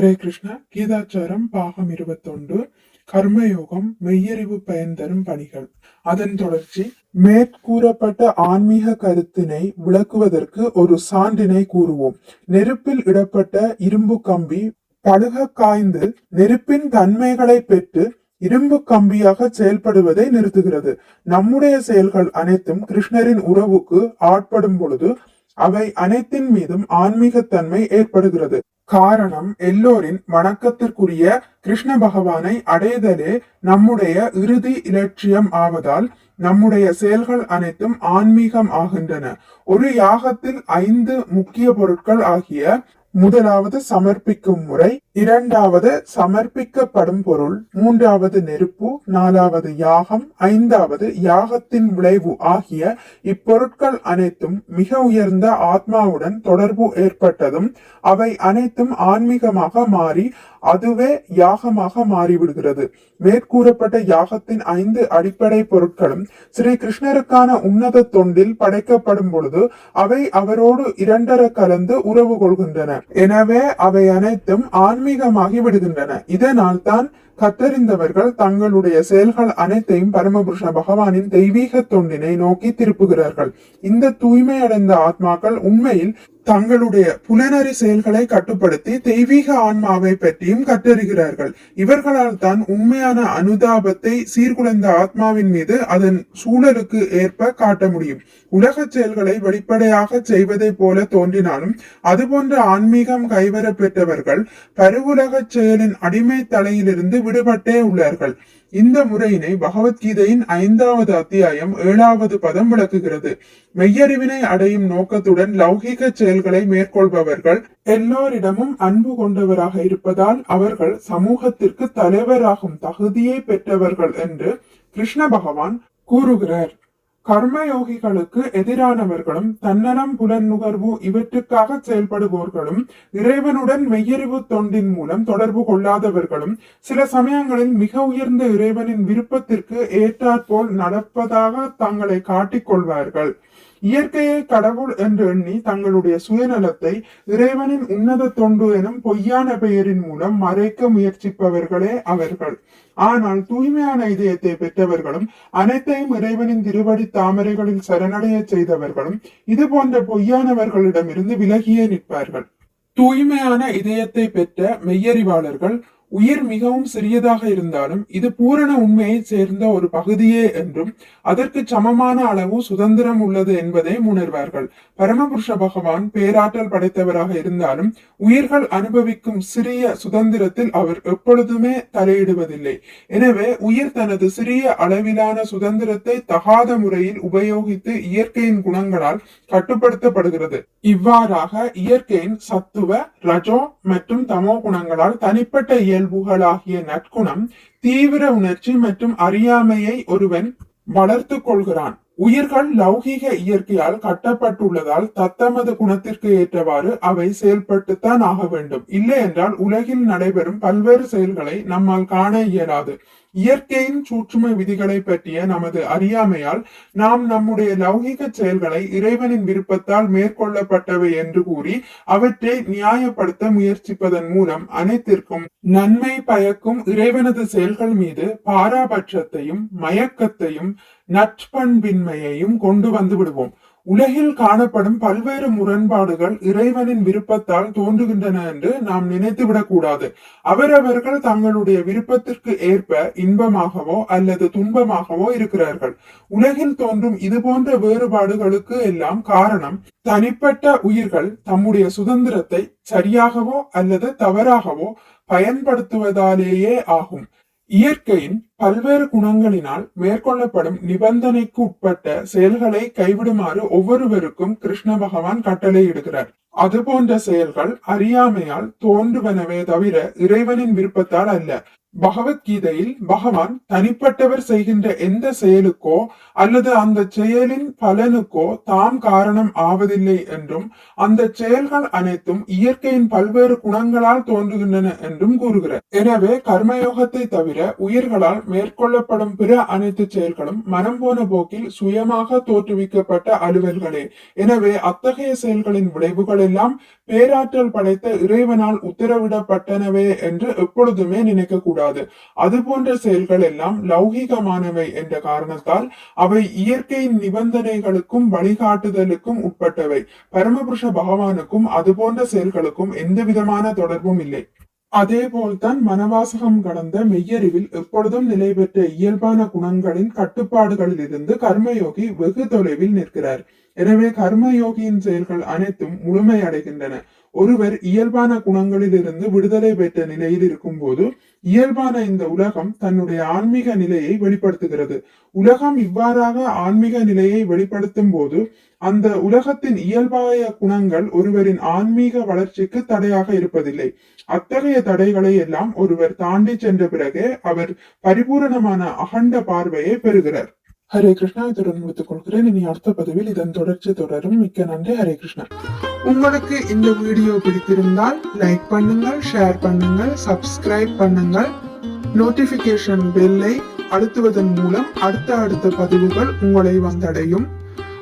ஹரே கிருஷ்ணா. கீதாச்சாரம் பாகம் இருபத்தொன்று. கர்மயோகம் மெய்யறிவு பயன் தரும் பணிகள். அதன் தொடர்ச்சி மேற்கூறப்பட்ட ஆன்மீக கருத்தினை விளக்குவதற்கு ஒரு சான்றினை கூறுவோம். நெருப்பில் இடப்பட்ட இரும்பு கம்பி பழுக காய்ந்து நெருப்பின் தன்மைகளை பெற்று இரும்பு கம்பியாக செயல்படுவதை நிறுத்துகிறது. நம்முடைய செயல்கள் அனைத்தும் கிருஷ்ணரின் உறவுக்கு ஆட்படும் பொழுது அவை அனைத்தின் மீதும் ஆன்மீகத்தன்மை ஏற்படுகிறது. காரணம் எல்லோரின் வணக்கத்திற்குரிய கிருஷ்ண பகவானை அடைதலே நம்முடைய இறுதி இலட்சியம் ஆவதால் நம்முடைய செயல்கள் அனைத்தும் ஆன்மீகம் ஆகின்றன. ஒரு யாகத்தில் ஐந்து முக்கிய பொருட்கள் ஆகிய முதலாவது சமர்ப்பிக்கும் முறை. இரண்டாவது சமர்ப்பிக்கப்படும் பொருள். மூன்றாவது நெருப்பு. நாலாவது யாகம். ஐந்தாவது யாகத்தின் விளைவு ஆகிய இப்பொருட்கள் அனைத்தும் மிக உயர்ந்த ஆத்மாவுடன் தொடர்பு ஏற்பட்டதும் அவை அனைத்தும் ஆன்மீகமாக மாறி அதுவே யாகமாக மாறிவிடுகிறது. மேற்கூறப்பட்ட யாகத்தின் ஐந்து அடிப்படை பொருட்களும் ஸ்ரீ கிருஷ்ணருக்கான உன்னத தொண்டில் படைக்கப்படும் பொழுது அவை அவரோடு இரண்டர கலந்து உறவு கொள்கின்றன. எனவே அவை அனைத்தும் ஆன்மீகமாகி விடுகின்றன. இதனால் தான் கத்தறிந்தவர்கள் தங்களுடைய செயல்கள் அனைத்தையும் பரமபுருஷ பகவானின் தெய்வீக தொண்டினை நோக்கி திருப்புகிறார்கள். இந்த தூய்மையடைந்த ஆத்மாக்கள் உண்மையில் தங்களுடைய புலனறி செயல்களை கட்டுப்படுத்தி தெய்வீக ஆன்மாவை பற்றியும் கற்றறிகிறார்கள். இவர்களால் தான் உண்மையான அனுதாபத்தை சீர்குலைந்த ஆத்மாவின் மீது அதன் சூழலுக்கு ஏற்ப காட்ட முடியும். உலக செயல்களை வெளிப்படையாக செய்வதை போல தோன்றினாலும் அதுபோன்ற ஆன்மீகம் கைவர பெற்றவர்கள் பருவுலக செயலின் அடிமை தலையிலிருந்து விடுபட்டே உள்ளார்கள். இந்த முறையினை பகவத்கீதையின் ஐந்தாவது அத்தியாயம் ஏழாவது பதம் விளக்குகிறது. மெய்யறிவினை அடையும் நோக்கத்துடன் லௌகிக செயல்களை மேற்கொள்பவர்கள் எல்லோரிடமும் அன்பு கொண்டவராக இருப்பதால் அவர்கள் சமூகத்திற்கு தலைவராகும் தகுதியை பெற்றவர்கள் என்று கிருஷ்ண பகவான் கூறுகிறார். கர்மயோகிகளுக்கு எதிரானவர்களும் தன்னலம் புலன் நுகர்வு இவற்றுக்காக செயல்படுவோர்களும் இறைவனுடன் மெய்யறிவு தொண்டின் மூலம் தொடர்பு கொள்ளாதவர்களும் சில சமயங்களில் மிக உயர்ந்த இறைவனின் விருப்பத்திற்கு ஏற்றாற்போல் நடப்பதாக தங்களை காட்டிக்கொள்வார்கள். இயற்கையை கடவுள் என்று எண்ணி தங்களுடைய சுயநலத்தை இறைவனின் உன்னத தொண்டு எனும் பொய்யான பெயரின் மூலம் மறைக்க முயற்சிப்பவர்களே அவர்கள். ஆனால் தூய்மையான இதயத்தை பெற்றவர்களும் அனைத்தையும் இறைவனின் திருவடி தாமரைகளில் சரணடைய செய்தவர்களும் இது போன்ற பொய்யானவர்களிடமிருந்து விலகியே நிற்பார்கள். தூய்மையான இதயத்தை பெற்ற மெய்யறிவாளர்கள் உயிர் மிகவும் சிறியதாக இருந்தாலும் இது பூரண உண்மையை சேர்ந்த ஒரு பகுதியே என்றும் அதற்கு சமமான அளவு சுதந்திரம் உள்ளது என்பதை உணர்வார்கள். பரமபுருஷ பகவான் பேராற்றல் படைத்தவராக இருந்தாலும் உயிர்கள் அனுபவிக்கும் சிறிய சுதந்திரத்தில் அவர் எப்பொழுதுமே தலையிடுவதில்லை. எனவே உயிர் தனது சிறிய அளவிலான சுதந்திரத்தை தகாத முறையில் உபயோகித்து இயற்கையின் குணங்களால் கட்டுப்படுத்தப்படுகிறது. இவ்வாறாக இயற்கையின் சத்துவ ரஜோ மற்றும் தமோ குணங்களால் தனிப்பட்ட இயல்புகளாகிய நற்குணம் தீவிர உணர்ச்சி மற்றும் அறியாமையை ஒருவன் வளர்த்து கொள்கிறான். உயிர்கள் லௌகீக இயற்கையால் கட்டப்பட்டுள்ளதால் தத்தமது குணத்திற்கு ஏற்றவாறு அவை செயல்பட்டுத்தான் ஆக வேண்டும். இல்லை என்றால் உலகில் நடைபெறும் பல்வேறு செயல்களை நம்மால் காண இயலாது. இயற்கையின் சூட்சும விதிகளை பற்றிய நமது அறியாமையால் நாம் நம்முடைய லௌகிக செயல்களை இறைவனின் விருப்பத்தால் மேற்கொள்ளப்பட்டவை என்று கூறி அவற்றை நியாயப்படுத்த முயற்சிப்பதன் மூலம் அனைத்திற்கும் நன்மை பயக்கும் இறைவனது செயல்கள் மீது பாராபட்சத்தையும் மயக்கத்தையும் நற்பண்பின்மையையும் கொண்டு வந்து விடுவோம். உலகில் காணப்படும் பல்வேறு முரண்பாடுகள் இறைவனின் விருப்பத்தால் தோன்றுகின்றன என்று நாம் நினைத்துவிடக் கூடாது அவரவர்கள் தங்களுடைய விருப்பத்திற்கு ஏற்ப இன்பமாகவோ அல்லது துன்பமாகவோ இருக்கிறார்கள். உலகில் தோன்றும் இது போன்ற வேறுபாடுகளுக்கு எல்லாம் காரணம் தனிப்பட்ட உயிர்கள் தம்முடைய சுதந்திரத்தை சரியாகவோ அல்லது தவறாகவோ பயன்படுத்துவதாலேயே ஆகும். இயற்கையின் பல்வேறு குணங்களினால் மேற்கொள்ளப்படும் நிபந்தனைக்கு உட்பட்ட செயல்களை கைவிடுமாறு ஒவ்வொருவருக்கும் கிருஷ்ண பகவான் கட்டளையிடுகிறார் அதுபோன்ற செயல்கள் அறியாமையால் தோன்றுவனவே தவிர இறைவனின் விருப்பத்தால் அல்ல. பகவத்கீதையில் பகவான் தனிப்பட்டவர் செய்கின்ற எந்த செயலுக்கோ அல்லது அந்த செயலின் பலனுக்கோ தாம் காரணம் ஆவதில்லை என்றும் அந்த செயல்கள் அனைத்தும் இயற்கையின் பல்வேறு குணங்களால் தோன்றுகின்றன என்றும் கூறுகிறார். எனவே கர்மயோகத்தை தவிர உயிர்களால் மேற்கொள்ளப்படும் பிற அனைத்து செயல்களும் மனம் போன போக்கில் சுயமாக தோற்றுவிக்கப்பட்ட அலுவல்களே. எனவே அத்தகைய செயல்களின் விளைவுகள் எல்லாம் பேராற்றல் படைத்த இறைவனால் உத்தரவிடப்பட்டனவே என்று எப்பொழுதுமே நினைக்க கூடாது அது போன்ற செயல்கள் எல்லாம் லௌகிகமானவை என்ற காரணத்தால் அவை இயற்கையின் நிபந்தனைகளுக்கும் வழிகாட்டுதலுக்கும் உட்பட்டவை. பரமபுருஷ பகவானுக்கும் அது போன்ற செயல்களுக்கும் எந்த விதமான தொடர்பும் இல்லை. அதேபோல்தான் மனவாசகம் கடந்த மெய்யறிவில் எப்பொழுதும் நிலை பெற்ற இயல்பான குணங்களின் கட்டுப்பாடுகளில் இருந்து கர்மயோகி வெகு தொலைவில் நிற்கிறார். எனவே கர்மயோகியின் செயல்கள் அனைத்தும் முழுமை அடைகின்றன ஒருவர் இயல்பான குணங்களில் இருந்து விடுதலை பெற்ற நிலையில் இருக்கும் போது இயல்பான இந்த உலகம் தன்னுடைய ஆன்மீக நிலையை வெளிப்படுத்துகிறது. உலகம் இவ்வாறாக ஆன்மீக நிலையை வெளிப்படுத்தும் போது அந்த உலகத்தின் இயல்பாய குணங்கள் ஒருவரின் ஆன்மீக வளர்ச்சிக்கு தடையாக இருப்பதில்லை. அத்தகைய தடைகளை எல்லாம் ஒருவர் தாண்டி சென்ற பிறகே அவர் பரிபூரணமான அகண்ட பார்வையை பெறுகிறார். ஹரே கிருஷ்ணா இத்துடன் முடித்துக் கொள்கிறேன். இனி அடுத்த பதிவில் இதன் தொடர்ச்சி தொடரும். மிக்க நன்றி. ஹரே கிருஷ்ணா. உங்களுக்கு இந்த வீடியோ பிடித்திருந்தால் லைக் பண்ணுங்கள் ஷேர் பண்ணுங்கள் சப்ஸ்கிரைப் பண்ணுங்கள். நோட்டிபிகேஷன் பெல்லை அழுத்துவதன் மூலம் அடுத்த அடுத்த பதிவுகள் உங்களை வந்தடையும்.